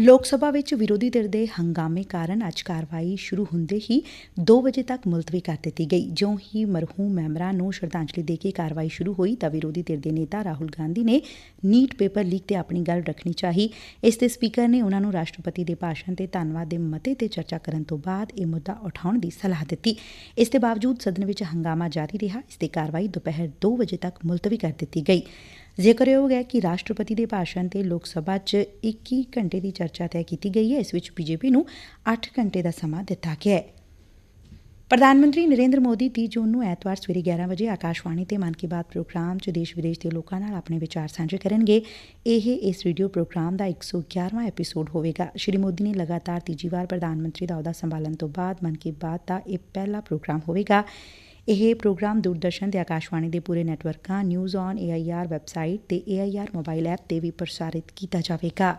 ਲੋਕ ਸਭਾ ਵਿਚ ਵਿਰੋਧੀ ਧਿਰ ਦੇ ਹੰਗਾਮੇ ਕਾਰਨ ਅੱਜ ਕਾਰਵਾਈ ਸ਼ੁਰੂ ਹੁੰਦੇ ਹੀ ਦੋ ਵਜੇ ਤੱਕ ਮੁਲਤਵੀ ਕਰ ਦਿੱਤੀ ਗਈ। ਜਿਉਂ ਹੀ ਮਰਹੂਮ ਮੈਂਬਰਾਂ ਨੂੰ ਸ਼ਰਧਾਂਜਲੀ ਦੇ ਕੇ ਕਾਰਵਾਈ ਸ਼ੁਰੂ ਹੋਈ ਤਾਂ ਵਿਰੋਧੀ ਧਿਰ ਦੇ ਨੇਤਾ ਰਾਹੁਲ ਗਾਂਧੀ ਨੇ ਨੀਟ ਪੇਪਰ ਲੀਕ ਤੇ ਆਪਣੀ ਗੱਲ ਰੱਖਣੀ ਚਾਹੀ। ਇਸ ਤੇ ਸਪੀਕਰ ਨੇ ਉਹਨਾਂ ਨੂੰ ਰਾਸ਼ਟਰਪਤੀ ਦੇ ਭਾਸ਼ਣ ਤੇ ਧੰਨਵਾਦ ਦੇ ਮਤੇ ਤੇ ਚਰਚਾ ਕਰਨ ਤੋਂ ਬਾਅਦ ਇਹ ਮੁੱਦਾ ਉਠਾਉਣ ਦੀ ਸਲਾਹ ਦਿੱਤੀ। ਇਸ ਦੇ ਬਾਵਜੂਦ ਸਦਨ ਵਿੱਚ ਹੰਗਾਮਾ ਜਾਰੀ ਰਿਹਾ। ਇਸ ਦੀ ਕਾਰਵਾਈ ਦੁਪਹਿਰ 2 ਵਜੇ ਤੱਕ ਮੁਲਤਵੀ ਕਰ ਦਿੱਤੀ ਗਈ। ਜ਼ਿਕਰਯੋਗ ਹੈ ਕਿ ਰਾਸ਼ਟਰਪਤੀ ਦੇ ਭਾਸ਼ਣ ਤੇ ਲੋਕ ਸਭਾ 'ਚ 21 ਘੰਟੇ ਦੀ ਚਰਚਾ ਤੈਅ ਕੀਤੀ ਗਈ ਹੈ, ਇਸ ਵਿੱਚ ਬੀਜੇਪੀ ਨੂੰ 8 ਘੰਟੇ ਦਾ ਸਮਾਂ ਦਿੱਤਾ ਗਿਆ ਹੈ। ਪ੍ਰਧਾਨ ਮੰਤਰੀ ਨਰੇਂਦਰ ਮੋਦੀ 30 ਜੂਨ ਨੂੰ ਐਤਵਾਰ ਸਵੇਰੇ 11 ਵਜੇ ਆਕਾਸ਼ਵਾਣੀ ਤੇ ਮਨ ਕੀ ਬਾਤ ਪ੍ਰੋਗਰਾਮ 'ਚ ਦੇਸ਼ ਵਿਦੇਸ਼ ਦੇ ਲੋਕਾਂ ਨਾਲ ਆਪਣੇ ਵਿਚਾਰ ਸਾਂਝੇ ਕਰਨਗੇ। ਇਹ ਇਸ ਰੇਡੀਓ ਪ੍ਰੋਗਰਾਮ ਦਾ 111ਵਾਂ ਐਪੀਸੋਡ ਹੋਵੇਗਾ। ਸ਼੍ਰੀ ਮੋਦੀ ਨੇ ਲਗਾਤਾਰ ਤੀਜੀ ਵਾਰ ਪ੍ਰਧਾਨ ਮੰਤਰੀ ਦਾ ਅਹੁਦਾ ਸੰਭਾਲਣ ਤੋਂ ਬਾਅਦ ਮਨ ਕੀ ਬਾਤ ਦਾ ਇਹ ਪਹਿਲਾ ਪ੍ਰੋਗਰਾਮ ਹੋਵੇਗਾ। ਇਹ ਪ੍ਰੋਗਰਾਮ ਦੂਰਦਰਸ਼ਨ ਤੇ ਆਕਾਸ਼ਵਾਣੀ ਦੇ ਪੂਰੇ ਨੈਟਵਰਕਾਂ ਨਿਊਜ਼ ਔਨ ਏਆਈਆਰ ਵੈਬਸਾਈਟ ਤੇ ਆਰ ਮੋਬਾਈਲ ਐਪ ਤੇ ਵੀ ਪ੍ਰਸਾਰਿਤ ਕੀਤਾ ਜਾਵੇਗਾ।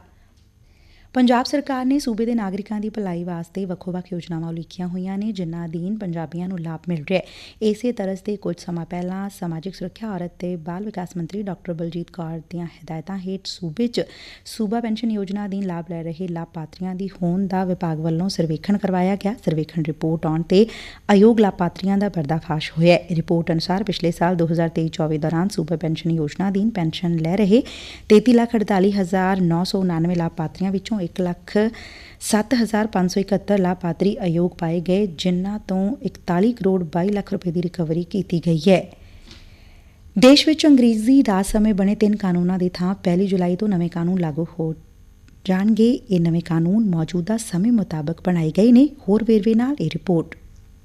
ਪੰਜਾਬ ਸਰਕਾਰ ਨੇ ਸੂਬੇ ਦੇ ਨਾਗਰਿਕਾਂ ਦੀ ਭਲਾਈ ਵਾਸਤੇ ਵੱਖੋ-ਵੱਖ ਯੋਜਨਾਵਾਂ ਉਲੀਕੀਆਂ ਹੋਈਆਂ ਨੇ ਜਿਨ੍ਹਾਂ ਅਧੀਨ ਪੰਜਾਬੀਆਂ ਨੂੰ ਲਾਭ ਮਿਲ ਰਿਹਾ ਹੈ। ਇਸੇ ਤਰ੍ਹਾਂ ਦੇ ਕੁਝ ਸਮਾਂ ਪਹਿਲਾਂ ਸਮਾਜਿਕ ਸੁਰੱਖਿਆ ਔਰਤ ਤੇ ਬਾਲ ਵਿਕਾਸ ਮੰਤਰੀ ਡਾਕਟਰ ਬਲਜੀਤ ਕੌਰ ਦੀਆਂ ਹਦਾਇਤਾਂ ਹੇਠ ਸੂਬੇ 'ਚ ਸੂਬਾ ਪੈਨਸ਼ਨ ਯੋਜਨਾ ਅਧੀਨ ਲਾਭ ਲੈ ਰਹੇ ਲਾਭਪਾਤਰੀਆਂ ਦੀ ਹੋਣ ਦਾ ਵਿਭਾਗ ਵੱਲੋਂ ਸਰਵੇਖਣ ਕਰਵਾਇਆ ਗਿਆ। ਸਰਵੇਖਣ ਰਿਪੋਰਟ ਆਉਣ ਤੇ ਅਯੋਗ ਲਾਭਪਾਤਰੀਆਂ ਦਾ ਪਰਦਾਫਾਸ਼ ਹੋਇਆ ਰਿਪੋਰਟ ਅਨੁਸਾਰ ਪਿਛਲੇ ਸਾਲ 2023-24 ਦੌਰਾਨ ਸੂਬਾ ਪੈਨਸ਼ਨ ਯੋਜਨਾ ਅਧੀਨ ਪੈਨਸ਼ਨ ਲੈ ਰਹੇ 33,48,999 ਲਾਭਪਾਤਰੀਆਂ ਵਿੱਚੋਂ 1 ਲੱਖ 7571 ਲਾਭਪਾਤਰੀ ਅਯੋਗ ਪਾਏ ਗਏ, ਜਿਨ੍ਹਾਂ ਤੋਂ 41 ਕਰੋੜ 22 ਲੱਖ ਰੁਪਏ ਦੀ ਰਿਕਵਰੀ ਕੀਤੀ ਗਈ ਹੈ। ਦੇਸ਼ ਵਿੱਚ ਅੰਗਰੇਜ਼ੀ ਰਾਜ ਸਮੇਂ ਬਣੇ ਤਿੰਨ ਕਾਨੂੰਨਾਂ ਦੀ ਥਾਂ 1 ਜੁਲਾਈ ਤੋਂ ਨਵੇਂ ਕਾਨੂੰਨ ਲਾਗੂ ਹੋ ਜਾਣਗੇ। ਇਹ ਨਵੇਂ ਕਾਨੂੰਨ ਮੌਜੂਦਾ ਸਮੇਂ ਮੁਤਾਬਕ ਬਣਾਏ ਗਏ ਨੇ। ਹੋਰ ਵੇਰਵੇ ਨਾਲ ਇਹ ਰਿਪੋਰਟ।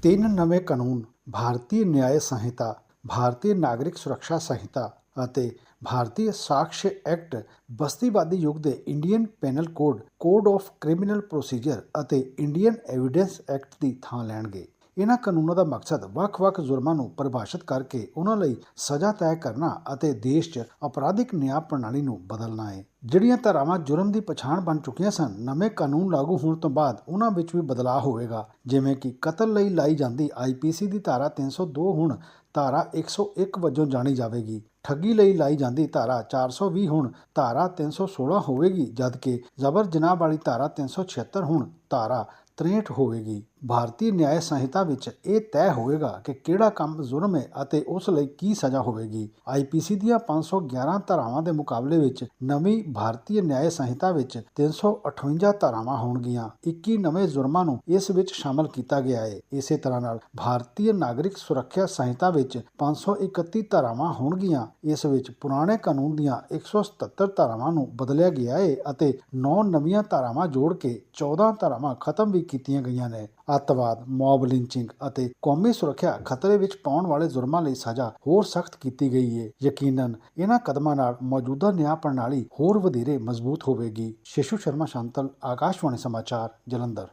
ਤਿੰਨ ਨਵੇਂ ਕਾਨੂੰਨ, ਭਾਰਤੀ ਨਿਆਂ ਸੰਹਿਤਾ, ਭਾਰਤੀ ਨਾਗਰਿਕ ਸੁਰੱਖਿਆ ਸੰਹਿਤਾ ਅਤੇ ਭਾਰਤੀ ਸਾਕਸ਼ ਐਕਟ ਬਸਤੀਵਾਦੀ ਯੁੱਗ ਦੇ Indian penal code code of criminal procedure ਅਤੇ ਇੰਡੀਅਨ ਐਵੀਡੈਂਸ ਐਕਟ ਦੀ ਥਾਂ ਲੈਣਗੇ। ਇਹਨਾਂ ਕਾਨੂੰਨਾਂ ਦਾ ਮਕਸਦ ਵੱਖ-ਵੱਖ ਜੁਰਮਾਂ ਨੂੰ ਪਰਿਭਾਸ਼ਿਤ ਕਰਕੇ ਉਹਨਾਂ ਲਈ ਸਜ਼ਾ ਤੈਅ ਕਰਨਾ ਅਤੇ ਦੇਸ਼ 'ਚ ਅਪਰਾਧਿਕ ਨਿਆਂ ਪ੍ਰਣਾਲੀ ਨੂੰ ਬਦਲਣਾ ਹੈ ਜਿਹੜੀਆਂ ਧਾਰਾਵਾਂ ਜੁਰਮ ਦੀ ਪਛਾਣ ਬਣ ਚੁੱਕੀਆਂ ਸਨ, ਨਵੇਂ ਕਾਨੂੰਨ ਲਾਗੂ ਹੋਣ ਤੋਂ ਬਾਅਦ ਉਹਨਾਂ ਵਿੱਚ ਵੀ ਬਦਲਾਅ ਹੋਵੇਗਾ। ਜਿਵੇਂ ਕਿ ਕਤਲ ਲਈ ਲਾਈ ਜਾਂਦੀ ਆਈਪੀਸੀ ਦੀ ਧਾਰਾ 302 ਹੁਣ ਧਾਰਾ 101 ਵਜੋਂ ਜਾਣੀ ਜਾਵੇਗੀ। ਠੱਗੀ ਲਈ ਲਾਈ ਜਾਂਦੀ ਧਾਰਾ 420 ਹੁਣ, ਧਾਰਾ 316 ਹੋਵੇਗੀ, ਜਦਕਿ ਜ਼ਬਰ ਜਨਾਹ ਵਾਲੀ ਧਾਰਾ 376 ਹੁਣ, ਧਾਰਾ 63 ਹੋਵੇਗੀ। ਭਾਰਤੀ ਨਿਆਂ ਸੰਹਿਤਾ ਵਿੱਚ ਇਹ ਤੈਅ ਹੋਵੇਗਾ ਕਿ ਕਿਹੜਾ ਕੰਮ ਜ਼ੁਰਮ ਹੈ ਅਤੇ ਉਸ ਲਈ ਕੀ ਸਜ਼ਾ ਹੋਵੇਗੀ। ਆਈਪੀਸੀ ਦੀਆਂ 511 ਧਾਰਾਵਾਂ ਦੇ ਮੁਕਾਬਲੇ ਵਿੱਚ ਨਵੀਂ ਭਾਰਤੀ ਨਿਆਂ ਸੰਹਿਤਾ ਵਿੱਚ 358 ਧਾਰਾਵਾਂ ਹੋਣਗੀਆਂ। 21 ਨਵੇਂ ਜੁਰਮਾਂ ਨੂੰ ਇਸ ਵਿੱਚ ਸ਼ਾਮਲ ਕੀਤਾ ਗਿਆ ਹੈ। ਇਸੇ ਤਰ੍ਹਾਂ ਨਾਲ ਭਾਰਤੀ ਨਾਗਰਿਕ ਸੁਰੱਖਿਆ ਸੰਹਿਤਾ ਵਿੱਚ 531 ਧਾਰਾਵਾਂ ਹੋਣਗੀਆਂ। ਇਸ ਵਿੱਚ ਪੁਰਾਣੇ ਕਾਨੂੰਨ ਦੀਆਂ 177 ਧਾਰਾਵਾਂ ਨੂੰ ਬਦਲਿਆ ਗਿਆ ਹੈ ਅਤੇ 9 ਨਵੀਆਂ ਧਾਰਾਵਾਂ ਜੋੜ ਕੇ 14 ਧਾਰਾਵਾਂ ਖਤਮ ਵੀ ਕੀਤੀਆਂ ਗਈਆਂ ਨੇ। ਅੱਤਵਾਦ ਮੌਬ ਲਿੰਚਿੰਗ ਅਤੇ ਕੌਮੀ ਸੁਰੱਖਿਆ ਖਤਰੇ ਵਿੱਚ ਪਾਉਣ ਵਾਲੇ ਜੁਰਮਾਂ ਲਈ ਸਜ਼ਾ ਹੋਰ ਸਖਤ ਕੀਤੀ ਗਈ ਹੈ ਯਕੀਨਨ ਇਹਨਾਂ ਕਦਮਾਂ ਨਾਲ ਮੌਜੂਦਾ ਨਿਆਂ ਪ੍ਰਣਾਲੀ ਹੋਰ ਵਧੇਰੇ ਮਜ਼ਬੂਤ ਹੋਵੇਗੀ। ਸ਼ਿਸ਼ੂ ਸ਼ਰਮਾ ਸ਼ਾਂਤਲ ਆਕਾਸ਼ਵਾਣੀ ਸਮਾਚਾਰ ਜਲੰਧਰ।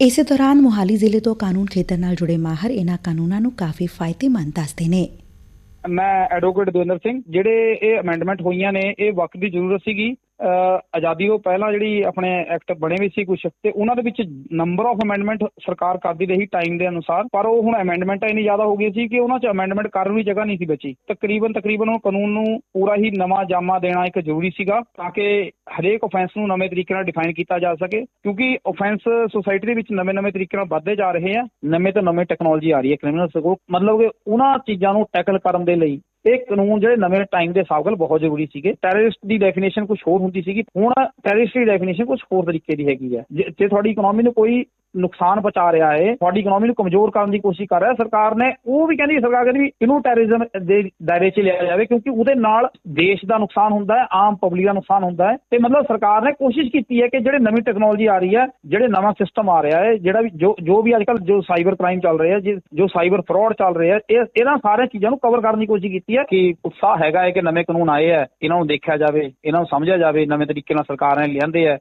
ਇਸੇ ਦੌਰਾਨ ਮੁਹਾਲੀ ਜ਼ਿਲ੍ਹੇ ਤੋਂ ਕਾਨੂੰਨ ਖੇਤਰ ਨਾਲ ਜੁੜੇ ਮਾਹਰ ਇਹਨਾਂ ਕਾਨੂੰਨਾਂ ਨੂੰ ਕਾਫੀ ਫਾਇਦੇਮੰਦ ਦੱਸਦੇ ਨੇ। ਮੈਂ ਐਡਵੋਕੇਟ ਦਵਿੰਦਰ ਸਿੰਘ ਜਿਹੜੇ ਇਹ ਅਮੈਂਡਮੈਂਟ ਹੋਈਆਂ ਨੇ ਇਹ ਵਕਤ ਦੀ ਜ਼ਰੂਰਤ ਸੀਗੀ। ਆਜ਼ਾਦੀ ਤੋਂ ਪਹਿਲਾਂ ਜਿਹੜੀ ਆਪਣੇ ਐਕਟ ਬਣੇ ਵੀ ਸੀ ਕੁਝ ਤੇ ਉਹਨਾਂ ਦੇ ਵਿੱਚ ਨੰਬਰ ਆਫ ਅਮੈਂਡਮੈਂਟ ਸਰਕਾਰ ਕਰਦੀ ਰਹੀ ਟਾਈਮ ਦੇ ਅਨੁਸਾਰ, ਪਰ ਉਹ ਹੁਣ ਅਮੈਂਡਮੈਂਟਾਂ ਇੰਨੀ ਜ਼ਿਆਦਾ ਹੋ ਗਈਆਂ ਸੀ ਕਿ ਉਹਨਾਂ 'ਚ ਅਮੈਂਡਮੈਂਟ ਕਰਨ ਦੀ ਜਗ੍ਹਾ ਨਹੀਂ ਸੀ ਬਚੀ। ਤਕਰੀਬਨ ਤਕਰੀਬਨ ਉਹ ਕਾਨੂੰਨ ਨੂੰ ਪੂਰਾ ਹੀ ਨਵਾਂ ਜਾਮਾ ਦੇਣਾ ਇੱਕ ਜ਼ਰੂਰੀ ਸੀਗਾ, ਤਾਂ ਕਿ ਹਰੇਕ ਆਫੈਂਸ ਨੂੰ ਨਵੇਂ ਤਰੀਕੇ ਨਾਲ ਡਿਫਾਈਨ ਕੀਤਾ ਜਾ ਸਕੇ, ਕਿਉਂਕਿ ਆਫੈਂਸ ਸੋਸਾਇਟੀ ਦੇ ਵਿੱਚ ਨਵੇਂ-ਨਵੇਂ ਤਰੀਕੇ ਨਾਲ ਵੱਧਦੇ ਜਾ ਰਹੇ ਆ, ਨਵੇਂ ਤੋਂ ਨਵੇਂ ਟੈਕਨੋਲੋਜੀ ਆ ਰਹੀ ਹੈ ਕ੍ਰਿਮੀਨਲ ਸਕੋ ਮਤਲਬ ਕਿ ਉਹਨਾਂ ਚੀਜ਼ਾਂ ਨੂੰ ਟੈਕਲ ਕਰਨ ਦੇ ਲਈ ਇਹ ਕਾਨੂੰਨ ਜਿਹੜੇ ਨਵੇਂ ਟਾਈਮ ਦੇ ਹਿਸਾਬ ਨਾਲ ਬਹੁਤ ਜ਼ਰੂਰੀ ਸੀਗੇ। ਟੈਰਰਿਸਟ ਦੀ ਡੈਫੀਨੇਸ਼ਨ ਕੁਝ ਹੋਰ ਹੁੰਦੀ ਸੀਗੀ। ਹੁਣ ਟੈਰਰਿਸਟ ਦੀ ਡੈਫੀਨੇਸ਼ਨ ਕੁਝ ਹੋਰ ਤਰੀਕੇ ਦੀ ਹੈਗੀ ਹੈ ਜੇ ਤੁਹਾਡੀ ਇਕਨੋਮੀ ਨੂੰ ਕੋਈ ਨੁਕਸਾਨ ਪਹੁੰਚਾ ਰਿਹਾ ਹੈ। ਤੁਹਾਡੀ ਇਕਨੋਮੀ ਨੂੰ ਕਮਜ਼ੋਰ ਕਰਨ ਦੀ ਕੋਸ਼ਿਸ਼ ਕਰ ਰਿਹਾ ਸਰਕਾਰ ਨੇ ਉਹ ਵੀ ਕਹਿੰਦੀ ਸਰਕਾਰ ਕਹਿੰਦੀ ਵੀ ਇਹਨੂੰ ਟੈਰਰਿਜ਼ਮ ਦੇ ਦਾਇਰੇ 'ਚ ਲਿਆ ਜਾਵੇ ਕਿਉਂਕਿ ਉਹਦੇ ਨਾਲ ਦੇਸ਼ ਦਾ ਨੁਕਸਾਨ ਹੁੰਦਾ ਹੈ, ਆਮ ਪਬਲਿਕ ਦਾ ਨੁਕਸਾਨ ਹੁੰਦਾ ਹੈ। ਤੇ ਮਤਲਬ ਸਰਕਾਰ ਨੇ ਕੋਸ਼ਿਸ਼ ਕੀਤੀ ਹੈ ਕਿ ਜਿਹੜੇ ਨਵੀਂ ਟੈਕਨੋਲੋਜੀ ਆ ਰਹੀ ਹੈ, ਜਿਹੜੇ ਨਵਾਂ ਸਿਸਟਮ ਆ ਰਿਹਾ ਹੈ, ਜਿਹੜਾ ਵੀ ਜੋ ਜੋ ਵੀ ਅੱਜਕੱਲ ਜੋ ਸਾਈਬਰ ਕ੍ਰਾਈਮ ਚੱਲ ਰਿਹਾ ਹੈ, ਜੋ ਸਾਈਬਰ ਫਰਾਡ ਚੱਲ ਰਿਹਾ ਹੈ, ਇਹ, ਇਹਨਾਂ ਸਾਰੀਆਂ ਚੀਜ਼ਾਂ ਨੂੰ ਕਵਰ ਕਰਨ ਦੀ ਕੋਸ਼ਿਸ਼ ਕੀਤੀ ਹੈ ਕਿ ਉਤਸ਼ਾਹ ਹੈਗਾ ਹੈ ਕਿ ਨਵੇਂ ਕਾਨੂੰਨ ਆਏ ਹੈ, ਇਹਨਾਂ ਨੂੰ ਦੇਖਿਆ ਜਾਵੇ, ਇਹਨਾਂ ਨੂੰ ਸਮਝਿਆ ਜਾਵੇ, ਨਵੇਂ ਤਰੀਕੇ ਨਾਲ ਸਰਕਾਰ ਨੇ ਲਿਆਂਦੇ ਹੈ।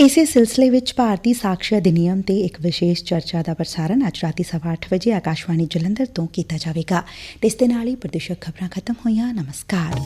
ਇਸੇ ਸਿਲਸਿਲੇ ਵਿੱਚ ਭਾਰਤੀ ਸਾਕਸ਼ੀ ਅਧਿਨਿਯਮ ਤੇ ਇੱਕ ਵਿਸ਼ੇਸ਼ ਚਰਚਾ ਦਾ ਪ੍ਰਸਾਰਣ ਅੱਜ ਰਾਤੀ 8:30 ਵਜੇ ਆਕਾਸ਼ਵਾਣੀ ਜਲੰਧਰ ਤੋਂ ਕੀਤਾ ਜਾਵੇਗਾ। ਤੇ ਇਸ ਦੇ ਨਾਲ ਹੀ ਪ੍ਰਦੇਸ਼ਕ ਖਬਰਾਂ ਖਤਮ ਹੋਈਆਂ। ਨਮਸਕਾਰ।